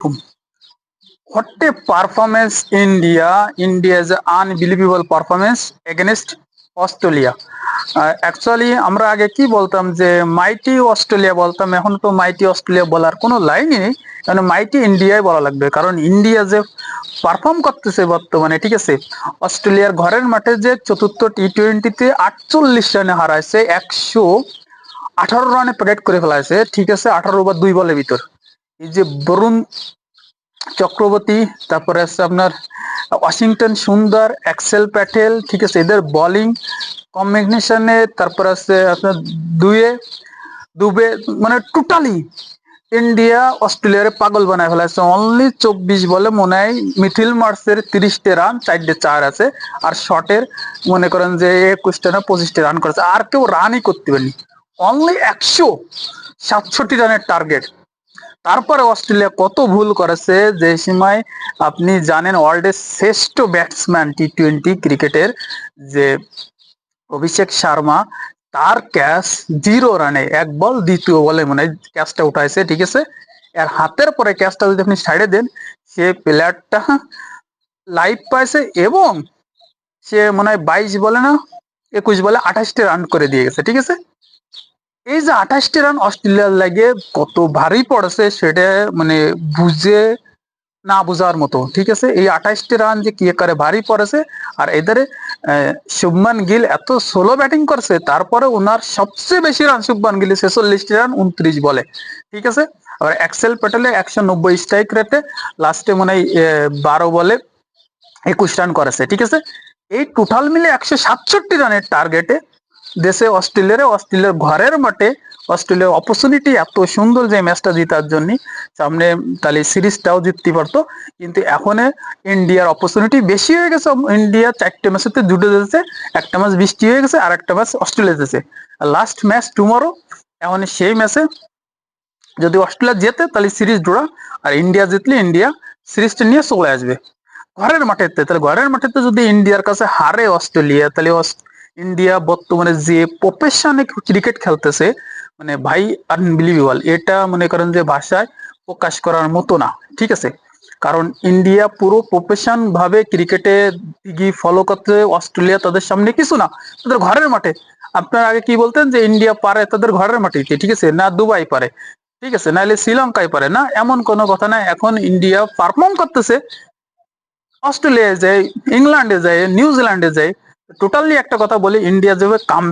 What a performance India! India's unbelievable performance against Australia actually আমরা আগে কি বলতাম যে মাইটি অস্ট্রেলিয়া বলতাম, এখন তো মাইটি অস্ট্রেলিয়া বলার কোনো লাইনই নেই। কারণ মাইটি ইন্ডিয়ায় বলা লাগবে, কারণ ইন্ডিয়া যে পারফর্ম করতেছে বর্তমানে, ঠিক আছে? অস্ট্রেলিয়ার ঘরের মাঠে যে চতুর্থ টি টোয়েন্টিতে আটচল্লিশ রানে হারাইছে, একশো আঠারো রানে প্রেড করে ফেলাইছে, ঠিক আছে? আঠারো ওভার দুই বলের ভিতর। এই যে বরুণ চক্রবর্তী, তারপরে আছে আপনার ওয়াশিংটন সুন্দর, এক্সেল প্যাটেল, ঠিক আছে, এদের বোলিং কম্বিনেশনে তারপর আছে আপনার দুয়ে, দুবে মানে টোটালি ইন্ডিয়া অস্ট্রেলিয়ারে পাগল বানায় ফেলাছে অনলি চব্বিশ বলে মনে হয় মিথিল মার্সের তিরিশটা রান চারটে চার আছে। আর শটের মনে করেন যে একুশটা না পঁচিশটা রান করেছে। আর কেউ রানই করতে পারেনি। অনলি একশো সাতষট্টি রানের টার্গেট তারপরে অস্ট্রেলিয়া কত ভুল করেছে যে সময় আপনি জানেন ওয়ার্ল্ডের শ্রেষ্ঠ ব্যাটসম্যান টি টোয়েন্টি ক্রিকেটের যে অভিষেক শর্মা, তার ক্যাচ জিরো রানে, এক বল দ্বিতীয় বলে মনে ক্যাচটা উঠাইছে, ঠিক আছে? আর হাতের পরে ক্যাচটা যদি আপনি সাইডে দেন, সে প্লেয়ারটা লাইফ পাইছে এবং সে মনে হয় বাইশ বলে না, একুশ বলে আঠাশটি রান করে দিয়ে গেছে, ঠিক আছে? এই যে আঠাশটি রান অস্ট্রেলিয়ার লাগে কত ভারী পড়েছে সেটা মানে বুঝে না বোঝার মতো, ঠিক আছে? এই আঠাশটি রান যে কি করে ভারী পড়েছে আর এদের শুভমান গিল এত সোলো ব্যাটিং করছে, তারপরে ওনার সবচেয়ে বেশি রান শুভমান গিল ছেচল্লিশটি রান উনত্রিশ বলে, ঠিক আছে? আবার এক্সেল প্যাটেলে একশো নব্বই স্ট্রাইক রেটে লাস্টে মনে হয় বারো বলে একুশ রান করেছে, ঠিক আছে? এই টোটাল মিলে একশো সাতষট্টি রানের টার্গেটে দেশে অস্ট্রেলিয়ারে, অস্ট্রেলিয়ার ঘরের মাঠে অস্ট্রেলিয়ার অপরচুনিটি এত সুন্দর যে ম্যাচটা জিতার জন্য সামনে তাহলে সিরিজটাও জিততে পারতো। কিন্তু এখন ইন্ডিয়ার অপরচুনিটি বেশি হয়ে গেছে। ইন্ডিয়া চারটে ম্যাচেতে দুটো জিতেছে। একটা ম্যাচ বৃষ্টি হয়ে গেছে, আর একটা ম্যাচ অস্ট্রেলিয়া জিতেছে। লাস্ট ম্যাচ টুমরো এখন সেই ম্যাচে যদি অস্ট্রেলিয়া জেতে, তাহলে সিরিজ ডোড়া আর ইন্ডিয়া জিতলে ইন্ডিয়া সিরিজটা নিয়ে চলে আসবে। ঘরের মাঠেতে, তাহলে ঘরের মাঠেতে যদি ইন্ডিয়ার কাছে হারে অস্ট্রেলিয়া, তাহলে ইন্ডিয়া বর্তমানে যে প্রফেশনে ক্রিকেট খেলতেছে মানে ভাই আনবিলিভেবল এটা মনে করেন যে ভাষায় প্রকাশ করার মতো না, ঠিক আছে? কারণ ইন্ডিয়া পুরো প্রফেশন ভাবে ক্রিকেটে দিঘি ফলো করতে, অস্ট্রেলিয়া তাদের সামনে কিছু না, তাদের ঘরের মাঠে। আপনার আগে কি বলতেন যে ইন্ডিয়া পারে তাদের ঘরের মাঠে ঠিক আছে? না দুবাই পারে, ঠিক আছে? নাহলে শ্রীলঙ্কায় পারে না, এমন কোনো কথা না। এখন ইন্ডিয়া পারফর্ম করতেছে, অস্ট্রেলিয়ায় যায়, ইংল্যান্ডে যায়, নিউজিল্যান্ডে যায়। টোটালি একটা কথা বলি ইন্ডিয়া যেভাবে কাম